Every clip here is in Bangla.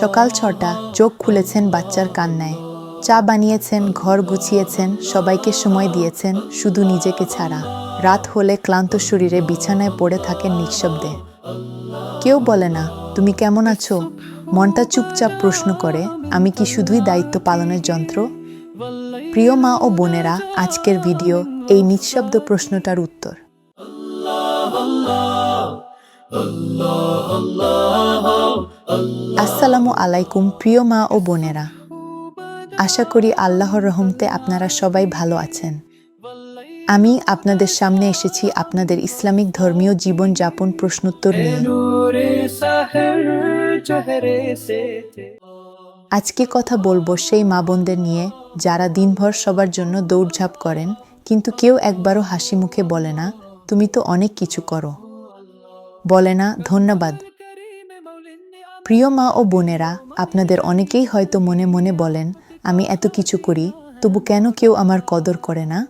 সকাল ছটা, চোখ খুলেছেন বাচ্চার কান্নায়। চা বানিয়েছেন, ঘর গুছিয়েছেন, সবাইকে সময় দিয়েছেন, শুধু নিজেকে ছাড়া। রাত হলে ক্লান্ত শরীরে বিছানায় পড়ে থাকেন নিঃশব্দে। কেউ বলে না, তুমি কেমন আছো? মনটা চুপচাপ প্রশ্ন করে, আমি কি শুধুই দায়িত্ব পালনের যন্ত্র? প্রিয় মা ও বোনেরা, আজকের ভিডিও এই নিঃশব্দ প্রশ্নটার উত্তর। আসসালামু আলাইকুম, প্রিয় মা ও বোনেরা। আশা করি আল্লাহর রহমতে আপনারা সবাই ভালো আছেন। আমি আপনাদের সামনে এসেছি আপনাদের ইসলামিক ধর্মীয় জীবন যাপন প্রশ্নোত্তর নিয়ে। আজকে কথা বলব সেই মা বোনদের নিয়ে যারা দিনভর সবার জন্য দৌড়ঝাঁপ করেন, কিন্তু কেউ একবারও হাসি মুখে বলে না, তুমি তো অনেক কিছু করো। বলে না, ধন্যবাদ। প্রিয় মা ও বোনেরা, আপনাদের অনেকেই হয়তো মনে মনে বলেন, আমি এত কিছু করি, তবু কেন কেউ আমার কদর করে না?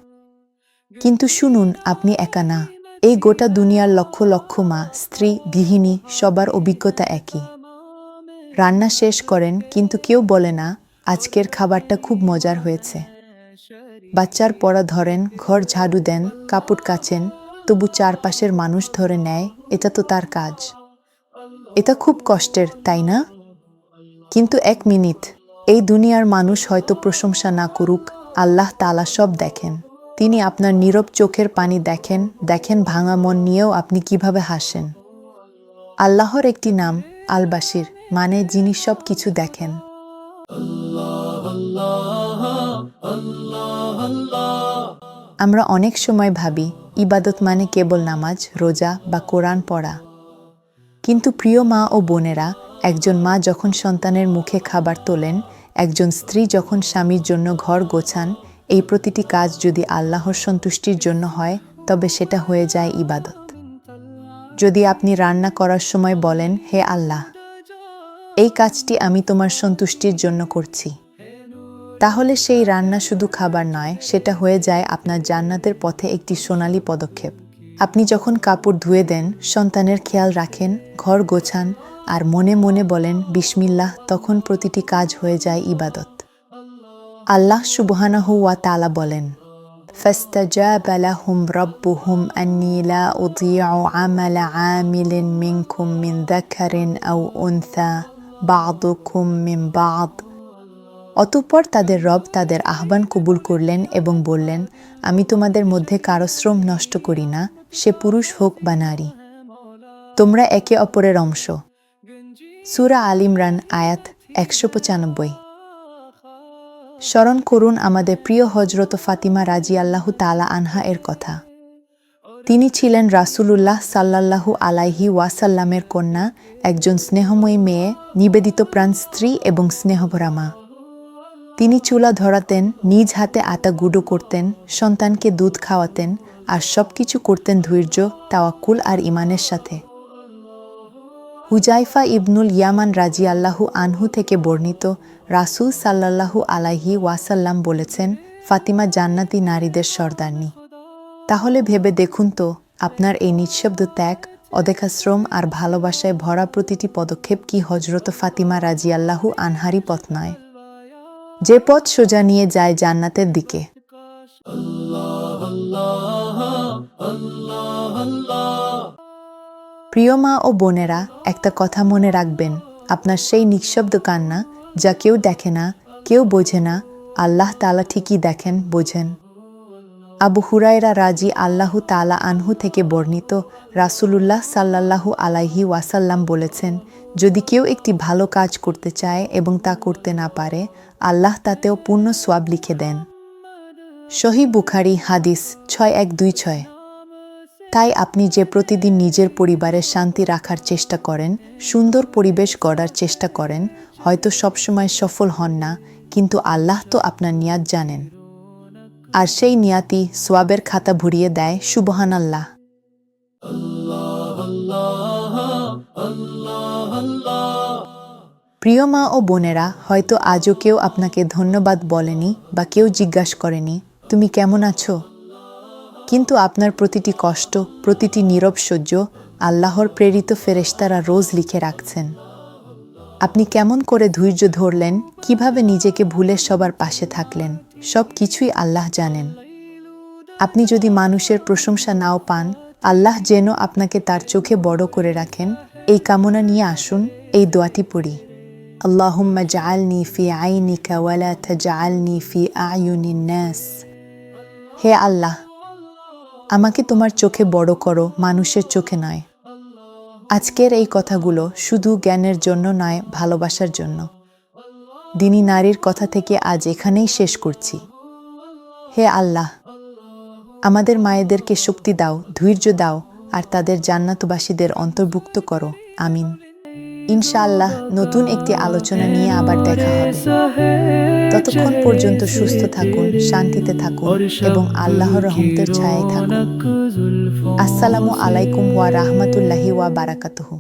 কিন্তু শুনুন, আপনি একা না। এই গোটা দুনিয়ার লক্ষ লক্ষ মা, স্ত্রী, গৃহিণী, সবার অভিজ্ঞতা একই। রান্না শেষ করেন, কিন্তু কেউ বলে না, আজকের খাবারটা খুব মজার হয়েছে। বাচ্চার পড়া ধরেন, ঘর ঝাড়ু দেন, কাপড় কাচেন তবু চারপাশের মানুষ ধরে নেয়, এটা তো তার কাজ। এটা খুব কষ্টের, তাই না? কিন্তু এক মিনিট, এই দুনিয়ার মানুষ হয়তো প্রশংসা না করুক, আল্লাহ তালা সব দেখেন। তিনি আপনার নীরব চোখের পানি দেখেন দেখেন ভাঙা মন নিয়েও আপনি কীভাবে হাসেন। আল্লাহর একটি নাম আলবাসির মানে যিনি সব কিছু দেখেন। আমরা অনেক সময় ভাবি ইবাদত মানে কেবল নামাজ, রোজা বা কোরআন পড়া। কিন্তু প্রিয় মা ও বোনেরা, একজন মা যখন সন্তানের মুখে খাবার তোলেন, একজন স্ত্রী যখন স্বামীর জন্য ঘর গোছান, এই প্রতিটি কাজ যদি আল্লাহর সন্তুষ্টির জন্য হয়, তবে সেটা হয়ে যায় ইবাদত। যদি আপনি রান্না করার সময় বলেন, হে আল্লাহ, এই কাজটি আমি তোমার সন্তুষ্টির জন্য করছি। তাহলে সেই রান্না শুধু খাবার নয় সেটা হয়ে যায় আপনার জান্নাতের পথে একটি সোনালী পদক্ষেপ আপনি যখন কাপড় ধুয়ে দেন সন্তানের খেয়াল রাখেন ঘর গোছান আর মনে মনে বলেন বিসমিল্লাহ তখন প্রতিটি কাজ হয়ে যায় ইবাদত আল্লাহ সুবহানাহু ওয়া তাআলা বলেন فاستجاب لهم ربهم أني لا أضيع عمل عامل منكم من ذكر أو أنثى بعضكم من بعض অতঃপর তাদের রব তাদের আহ্বান কবুল করলেন এবং বললেন, আমি তোমাদের মধ্যে কারও শ্রম নষ্ট করি না, সে পুরুষ হোক বা নারী। তোমরা একে অপরের অংশ। সুরা আল ইমরান, আয়াত একশো পঁচানব্বই। স্মরণ করুন আমাদের প্রিয় হজরত ফাতিমা রাজি আল্লাহু তালা আনহা এর কথা। তিনি ছিলেন রাসূলুল্লাহ সাল্লাল্লাহু আলাইহি ওয়াসাল্লামের কন্যা, একজন স্নেহময়ী মেয়ে, নিবেদিত প্রাণ স্ত্রী এবং স্নেহভরা মা। তিনি চুলা ধরাতেন, নিজ হাতে আতা গুঁড়ো করতেন, সন্তানকে দুধ খাওয়াতেন আর সব কিছু করতেন ধৈর্য, তাওয়াক্কুল আর ইমানের সাথে। হুজাইফা ইবনুল ইয়ামান রাজি আল্লাহু আনহু থেকে বর্ণিত রাসূল সাল্লাল্লাহু আলাইহি ওয়াসাল্লাম বলেছেন, ফাতিমা জান্নাতি নারীদের সর্দারনি। তাহলে ভেবে দেখুন তো, আপনার এই নিঃশব্দ ত্যাগ, অদেখা শ্রম আর ভালোবাসায় ভরা প্রতিটি পদক্ষেপ কি হজরত ফাতিমা রাজি আল্লাহু আনহারি পথ নয়। যে পথ সোজা নিয়ে যায় জান্নাতের দিকে। প্রিয় মা ও বোনেরা, একটা কথা মনে রাখবেন, আপনার সেই নিঃশব্দ কান্না যা কেউ দেখে না, কেউ বোঝে না, আল্লাহ তালা ঠিকই দেখেন, বোঝেন। আবু হুরায়রা রাজি আল্লাহু তালা আনহু থেকে বর্ণিত রাসূলুল্লাহ সাল্লাল্লাহু আলাইহি ওয়াসাল্লাম বলেছেন, যদি কেউ একটি ভালো কাজ করতে চায় এবং তা করতে না পারে আল্লাহ তাতেও পূর্ণ সোয়াব লিখে দেন। সহি বুখারি হাদিস ছয় এক দুই ছয়। তাই আপনি যে প্রতিদিন নিজের পরিবারের শান্তি রাখার চেষ্টা করেন, সুন্দর পরিবেশ গড়ার চেষ্টা করেন, হয়তো সবসময় সফল হন না, কিন্তু আল্লাহ তো আপনার নিয়াত জানেন। আর সেই নিয়াতি সোয়াবের খাতা ভরিয়ে দেয় সুবহান আল্লাহ। প্রিয় মা ও বোনেরা, হয়তো আজও কেউ আপনাকে ধন্যবাদ বলেনি বা কেউ জিজ্ঞাসা করেনি, তুমি কেমন আছো? কিন্তু আপনার প্রতিটি কষ্ট, প্রতিটি নীরব সহ্য আল্লাহর প্রেরিত ফেরেশতারা রোজ লিখে রাখছেন। আপনি কেমন করে ধৈর্য ধরলেন, কীভাবে নিজেকে ভুলে সবার পাশে থাকলেন, সব কিছুই আল্লাহ জানেন। আপনি যদি মানুষের প্রশংসা নাও পান, আল্লাহ যেন আপনাকে তার চোখে বড় করে রাখেন, এই কামনা নিয়ে আসুন, এই দোয়াটি পড়ি। আল্লাহুম্মা জাআলনি ফি আইনিকা ওয়ালা তাজআলনি ফি আয়ুনিন নাস হে আল্লাহ, আমাকে তোমার চোখে বড় করো, মানুষের চোখে নয়। আজকের এই কথাগুলো শুধু জ্ঞানের জন্য নয়, ভালোবাসার জন্য। দিনী নারীর কথা থেকে আজ এখানেই শেষ করছি। হে আল্লাহ, আমাদের মায়েদেরকে শক্তি দাও, ধৈর্য দাও, আর তাদের জান্নাতবাসীদের অন্তর্ভুক্ত করো। আমিন। ইনশাআল্লাহ নতুন একটি আলোচনা নিয়ে আবার দেখা হবে। ততক্ষণ পর্যন্ত সুস্থ থাকুন, শান্তিতে থাকুন এবং আল্লাহর রহমতের ছায়ায় থাকুন। আসসালামু আলাইকুম ওয়া রাহমাতুল্লাহি ওয়া বারাকাতুহু।